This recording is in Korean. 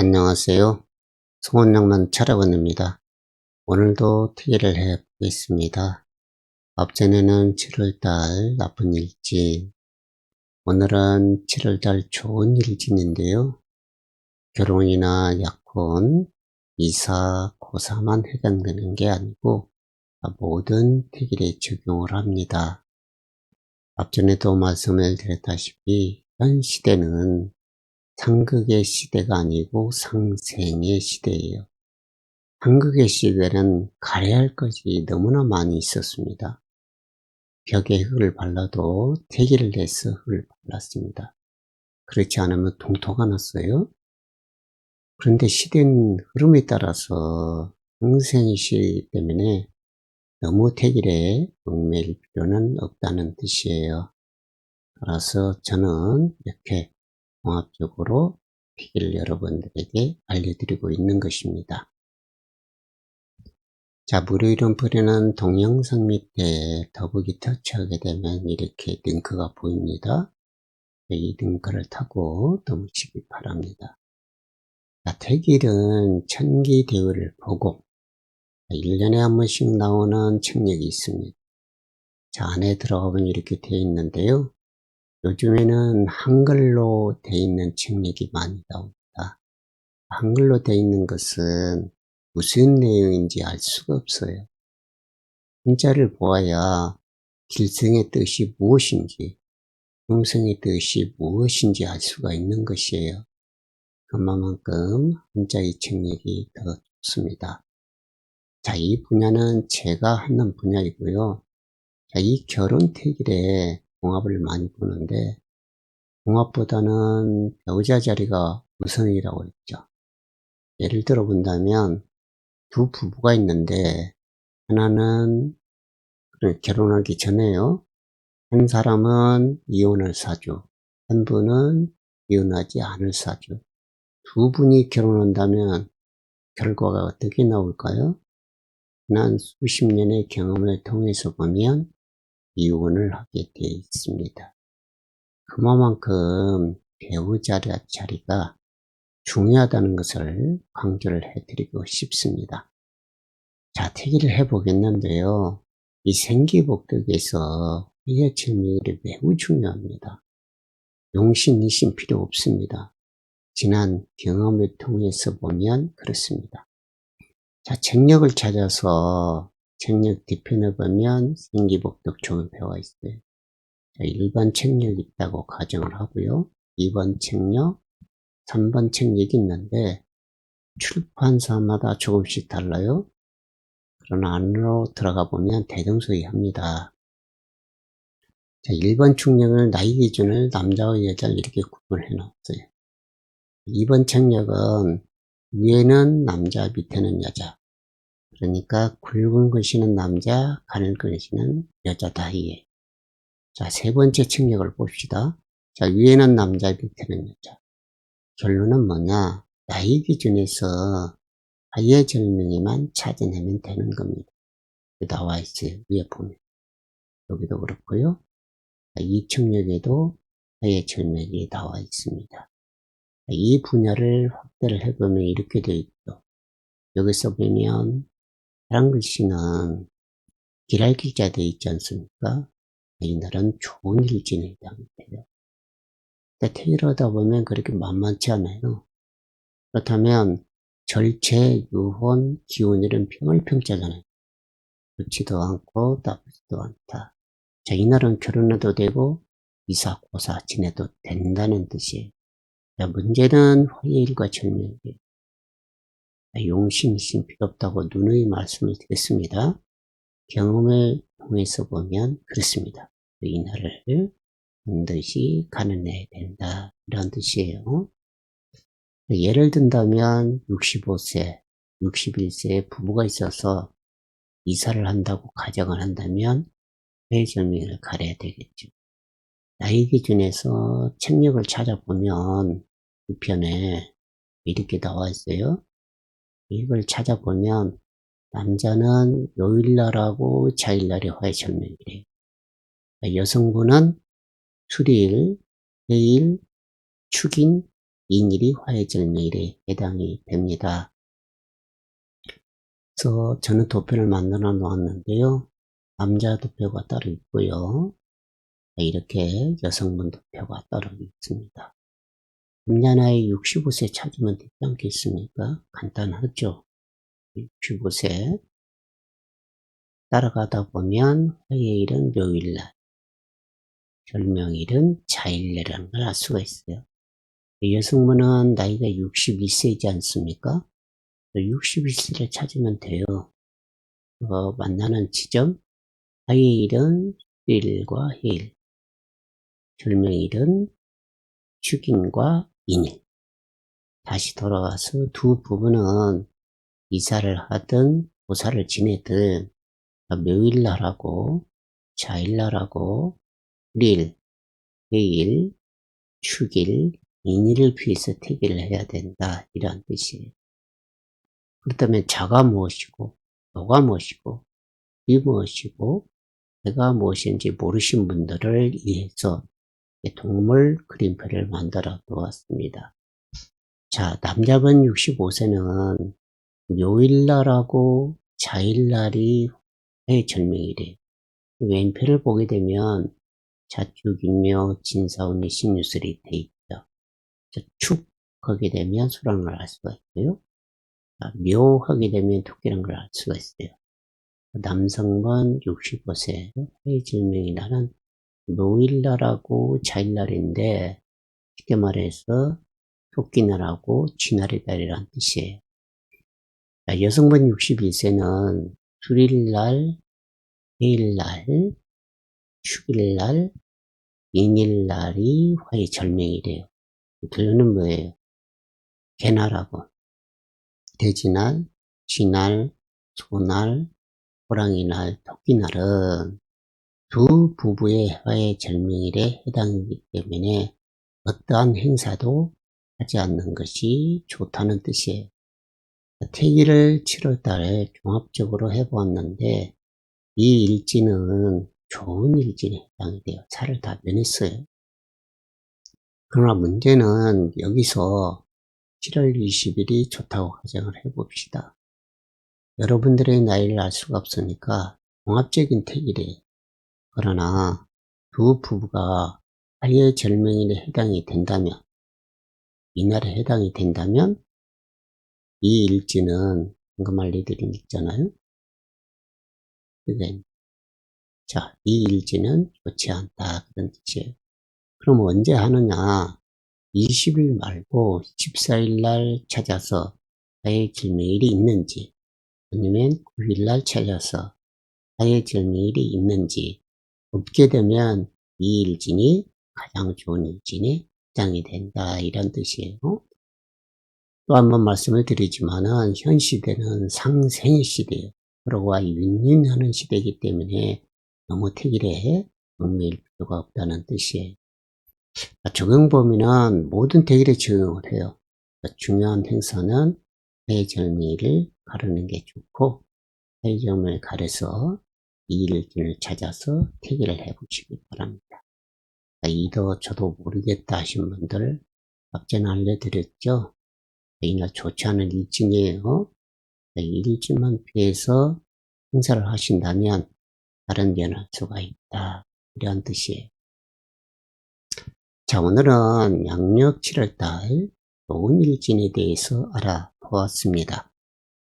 안녕하세요. 송원영만 차라원입니다. 오늘도 특기를 해 보겠습니다. 앞전에는 7월달 나쁜 일진, 오늘은 7월달 좋은 일진인데요. 결혼이나 약혼, 이사, 고사만 해당되는 게 아니고 모든 특일에 적용을 합니다. 앞전에도 말씀을 드렸다시피 현 시대는 상극의 시대가 아니고 상생의 시대예요. 한국의 시대는 가려야 할 것이 너무나 많이 있었습니다. 벽에 흙을 발라도 태기를 내서 흙을 발랐습니다. 그렇지 않으면 동토가 났어요. 그런데 시대는 흐름에 따라서 항생이시기 때문에 너무 태길에 얽매일 필요는 없다는 뜻이에요. 따라서 저는 이렇게 종합적으로 픽을 여러분들에게 알려드리고 있는 것입니다. 자, 무료 이론 뿌리는 동영상 밑에 더보기 터치하게 되면 이렇게 링크가 보입니다. 이 링크를 타고 넘으시기 바랍니다. 자, 태길은 천기 대우를 보고 1년에 한 번씩 나오는 책력이 있습니다. 자, 안에 들어가보면 이렇게 되어 있는데요. 요즘에는 한글로 되어 있는 책력이 많이 나옵니다. 한글로 되어 있는 것은 무슨 내용인지 알 수가 없어요. 한자를 보아야 길성의 뜻이 무엇인지, 음성의 뜻이 무엇인지 알 수가 있는 것이에요. 그만큼 한자의 책력이 더 좋습니다. 자, 이 분야는 제가 하는 분야이고요. 자, 이 결혼 태길에 공합을 많이 보는데 공합보다는 배우자 자리가 우선이라고 했죠. 예를 들어 본다면 두 부부가 있는데 하나는 결혼하기 전에요. 한 사람은 이혼을 사주, 한 분은 이혼하지 않을 사주. 두 분이 결혼한다면 결과가 어떻게 나올까요? 난 수십 년의 경험을 통해서 보면 이혼을 하게 되어 있습니다. 그만큼 배우자 자리가 중요하다는 것을 강조를 해드리고 싶습니다. 자, 태기를 해보겠는데요. 이 생기복덕에서 회해철미를 매우 중요합니다. 용신, 이신 필요 없습니다. 지난 경험을 통해서 보면 그렇습니다. 자, 책력을 찾아서 책력 뒤편에 보면 생기복덕 조업회와 있어요. 자, 1번 책력이 있다고 가정을 하고요. 2번 책력, 3번 책력이 있는데 출판사마다 조금씩 달라요. 그러나 안으로 들어가 보면 대동소이합니다. 자, 1번 축력을 나이 기준을 남자와 여자를 이렇게 구분해 놨어요. 2번 책력은 위에는 남자, 밑에는 여자. 그러니까 굵은 글씨는 남자, 가늘은 글씨는 여자 다 이에. 자, 세 번째 책력을 봅시다. 자, 위에는 남자, 밑에는 여자. 결론은 뭐냐? 나이 기준에서 하의 절명이만 찾아내면 되는 겁니다. 나와 있어요. 위에 보면. 여기도 그렇고요. 이 책력에도 하의 절명이 나와 있습니다. 이 분야를 확대를 해보면 이렇게 되어 있죠. 여기서 보면 파란 글씨는 길알기 자되어 있지 않습니까? 이날은 좋은 일진에 해당돼요. 태일하다 보면 그렇게 만만치 않아요. 그렇다면 절체, 유혼, 기운이란 평을 평자잖아요. 좋지도 않고 나쁘지도 않다. 자, 이날은 결혼해도 되고 이사, 고사 지내도 된다는 뜻이에요. 자, 문제는 화해일과 절명이에요. 용신이신 필요 없다고 누누이 말씀을 드렸습니다. 경험을 통해서 보면 그렇습니다. 이 날을 반드시 가는해야 된다. 이런 뜻이에요. 예를 든다면 65세, 61세의 부부가 있어서 이사를 한다고 가정을 한다면 회절명을 가려야 되겠죠. 나이 기준에서 책력을 찾아보면 우편에 이렇게 나와 있어요. 이걸 찾아보면 남자는 요일날하고 자일날이 화해절명이래요. 여성분은 수리일, 해일, 축인, 인일이 화해절명일에 해당이 됩니다. 그래서 저는 도표를 만들어 놓았는데요. 남자 도표가 따로 있고요. 이렇게 여성분 도표가 따로 있습니다. 나이 65세 찾으면 되지 않겠습니까? 간단하죠. 65세 따라가다 보면 화요일은 묘일날, 절명일은 자일내라는 걸 알 수가 있어요. 여성분은 나이가 62세이지 않습니까? 61세를 찾으면 돼요. 어, 만나는 지점, 화요일은 일과 해일, 절명일은 축인과 인일. 다시 돌아와서 두 부부는 이사를 하든 보사를 지내든 묘일날하고 자일날하고 릴, 해일, 축일, 인일을 피해서 태기를 해야 된다. 이런 뜻이에요. 그렇다면 자가 무엇이고, 너가 무엇이고, 이 무엇이고, 내가 무엇인지 모르신 분들을 위해서 동물 그림표를 만들어 놓았습니다. 자, 남자분 65세는 묘일날하고 자일날이 해절명이래요. 왼편을 보게 되면 자축인묘 진사운이 신유술이 돼 있죠. 축 하게 되면 걸알 수가 있고요. 묘 하게 되면 토끼라는 걸알 수가 있어요. 남성분 65세 해질명이라는 묘일날하고 자일날인데 쉽게 말해서 토끼날하고 쥐날의 달이라는 뜻이에요. 여성분 61세는 수일날, 해일날, 축일날, 인일날이 화의 절명이래요. 결론은 뭐예요? 개날하고 돼지날, 쥐날, 소날, 호랑이날, 토끼날은 두 부부의 화의절명일에 해당이기 때문에 어떠한 행사도 하지 않는 것이 좋다는 뜻이에요. 태기를 7월달에 종합적으로 해보았는데 이 일지는 좋은 일지에 해당이 돼요. 차를 다 면했어요. 그러나 문제는 여기서 7월 20일이 좋다고 가정을 해봅시다. 여러분들의 나이를 알 수가 없으니까 종합적인 태기래. 그러나 두 부부가 하의 절명일에 해당이 된다면 이날에 해당이 된다면 이 일지는 방금 알려드린 있잖아요. 그게 자, 이 일지는 좋지 않다 그런 뜻이에요. 그럼 언제 하느냐? 20일 말고 14일 날 찾아서 하의 질명일이 있는지 아니면 9일 날 찾아서 하의 질명일이 있는지 없게 되면 이 일진이 가장 좋은 일진에 해당이 된다 이런 뜻이에요. 또 한 번 말씀을 드리지만은 현 시대는 상생 시대예요. 서로가 윈윈하는 시대이기 때문에 너무 태길에 얽매일 필요가 없다는 뜻이에요. 적용 범위는 모든 태길에 적용을 해요. 중요한 행사는 해절미를 가르는 게 좋고 해점을 가려서 이 일진을 찾아서 태길을 해보시기 바랍니다. 이도 저도 모르겠다 하신 분들 앞전에 알려드렸죠. 이날 좋지 않은 일진이에요. 일진만 피해서 행사를 하신다면 다른 변할 수가 있다. 이런 뜻이에요. 자, 오늘은 양력 7월달 좋은 일진에 대해서 알아보았습니다.